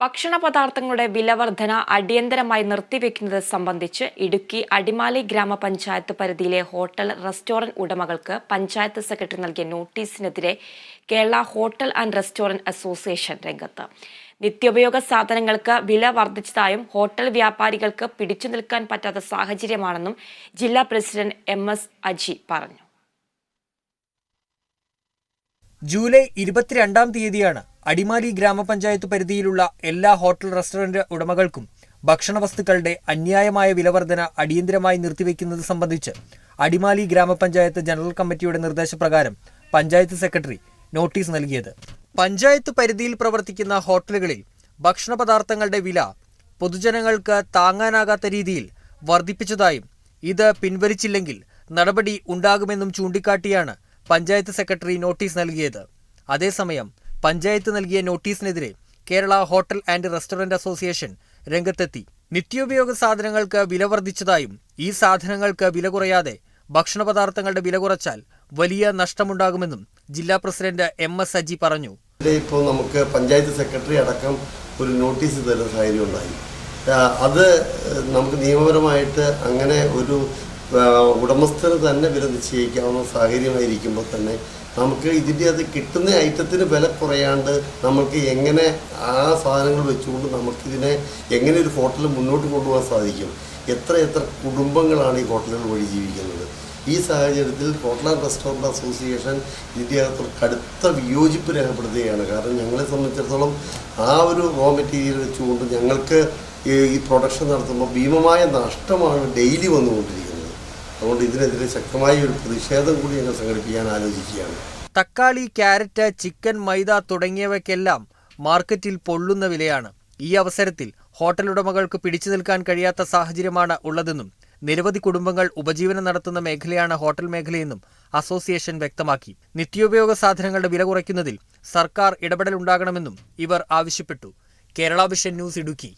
ഭക്ഷണ പദാർത്ഥങ്ങളുടെ വിലവർധന അടിയന്തരമായി നിർത്തിവെക്കുന്നത് സംബന്ധിച്ച് ഇടുക്കി അടിമാലി ഗ്രാമപഞ്ചായത്ത് പരിധിയിലെ ഹോട്ടൽ റെസ്റ്റോറന്റ് ഉടമകൾക്ക് പഞ്ചായത്ത് സെക്രട്ടറി നൽകിയ നോട്ടീസിനെതിരെ Kerala hotel and restaurant association രംഗത്ത്. നിത്യോപയോഗ സാധനങ്ങൾക്ക് വില വർദ്ധിച്ചതായും ഹോട്ടൽ വ്യാപാരികൾക്ക് പിടിച്ചു നിൽക്കാൻ പറ്റാത്ത സാഹചര്യമാണെന്നും ജില്ലാ പ്രസിഡന്റ് എം എസ് അജി പറഞ്ഞു. ജൂലൈ ഇരുപത്തിരണ്ടാം തീയതിയാണ് അടിമാലി ഗ്രാമപഞ്ചായത്ത് പരിധിയിലുള്ള എല്ലാ ഹോട്ടൽ റെസ്റ്റോറന്റ് ഉടമകൾക്കും ഭക്ഷണ വസ്തുക്കളുടെ അന്യായമായ വിലവർധന അടിയന്തരമായി നിർത്തിവെക്കുന്നത് സംബന്ധിച്ച് അടിമാലി ഗ്രാമപഞ്ചായത്ത് ജനറൽ കമ്മിറ്റിയുടെ നിർദ്ദേശപ്രകാരം പഞ്ചായത്ത് സെക്രട്ടറി നോട്ടീസ് നൽകിയത്. പഞ്ചായത്ത് പരിധിയിൽ പ്രവർത്തിക്കുന്ന ഹോട്ടലുകളിൽ ഭക്ഷണ പദാർത്ഥങ്ങളുടെ വില പൊതുജനങ്ങൾക്ക് താങ്ങാനാകാത്ത രീതിയിൽ വർദ്ധിപ്പിച്ചതായും ഇത് പിൻവലിച്ചില്ലെങ്കിൽ നടപടി ഉണ്ടാകുമെന്നും ചൂണ്ടിക്കാട്ടിയാണ് പഞ്ചായത്ത് സെക്രട്ടറി നോട്ടീസ് നൽകിയത്. അതേസമയം പഞ്ചായത്ത് നൽകിയ നോട്ടീസിനെതിരെ Kerala hotel and restaurant association രംഗത്തെത്തി. നിത്യോപയോഗ സാധനങ്ങൾക്ക് വില വർദ്ധിച്ചതായും ഈ സാധനങ്ങൾക്ക് വില കുറയാതെ ഭക്ഷണ പദാർത്ഥങ്ങളുടെ വില കുറച്ചാൽ വലിയ നഷ്ടമുണ്ടാകുമെന്നും ജില്ലാ പ്രസിഡന്റ് എം എസ് അജി പറഞ്ഞു. ഇപ്പോൾ നമുക്ക് പഞ്ചായത്ത് സെക്രട്ടറി അടക്കം ഒരു നോട്ടീസ് തരുന്ന സാഹചര്യം ഉണ്ടായി. അത് നമുക്ക് നിയമപരമായിട്ട് അങ്ങനെ ഒരു ഉടമസ്ഥന് തന്നെ വില നിശ്ചയിക്കാവുന്ന സാഹചര്യമായിരിക്കുമ്പോൾ തന്നെ നമുക്ക് ഇതിന്റെ അത് കിട്ടുന്ന ഐറ്റത്തിന് വില കുറയാണ്ട് നമുക്ക് എങ്ങനെ ആ സാധനങ്ങൾ വെച്ചുകൊണ്ട് നമുക്കിതിനെ എങ്ങനെ ഒരു ഹോട്ടൽ മുന്നോട്ട് കൊണ്ടുപോകാൻ സാധിക്കും? എത്ര എത്ര കുടുംബങ്ങളാണ് ഈ ഹോട്ടലുകൾ വഴി ജീവിക്കുന്നത്? ഈ സാഹചര്യത്തിൽ ഹോട്ടൽ ആൻഡ് റെസ്റ്റോറന്റ് അസോസിയേഷൻ ഇതിന്റെ അകത്ത് കടുത്ത വിയോജിപ്പ് രേഖപ്പെടുത്തുകയാണ്. കാരണം ഞങ്ങളെ സംബന്ധിച്ചിടത്തോളം ആ ഒരു റോ മെറ്റീരിയൽ വെച്ചുകൊണ്ട് ഞങ്ങൾക്ക് ഈ പ്രൊഡക്ഷൻ നടത്തുമ്പോൾ ഭീമമായ നഷ്ടമാണ് ഡെയിലി വന്നുകൊണ്ടിരിക്കുന്നത്. അതുകൊണ്ട് ഇതിനെതിരെ ശക്തമായ ഒരു പ്രതിഷേധം കൂടി ഞങ്ങൾ സംഘടിപ്പിക്കാൻ ആലോചിക്കുകയാണ്. തക്കാളി ക്യാരറ്റ് ചിക്കൻ മൈദ തുടങ്ങിയവയ്ക്കെല്ലാം മാർക്കറ്റിൽ പൊള്ളുന്ന വിലയാണ്. ഈ അവസരത്തിൽ ഹോട്ടൽ ഉടമകൾക്ക് പിടിച്ചു നിൽക്കാൻ കഴിയാത്ത സാഹചര്യമാണ് ഉള്ളതെന്നും നിരവധി കുടുംബങ്ങൾ ഉപജീവനം നടത്തുന്ന മേഖലയാണ് ഹോട്ടൽ മേഖലയെന്നും അസോസിയേഷൻ വ്യക്തമാക്കി. നിത്യോപയോഗ സാധനങ്ങളുടെ വില കുറയ്ക്കുന്നതിൽ സർക്കാർ ഇടപെടൽ ഉണ്ടാകണമെന്നും ഇവർ ആവശ്യപ്പെട്ടു. Kerala Vision News Idukki.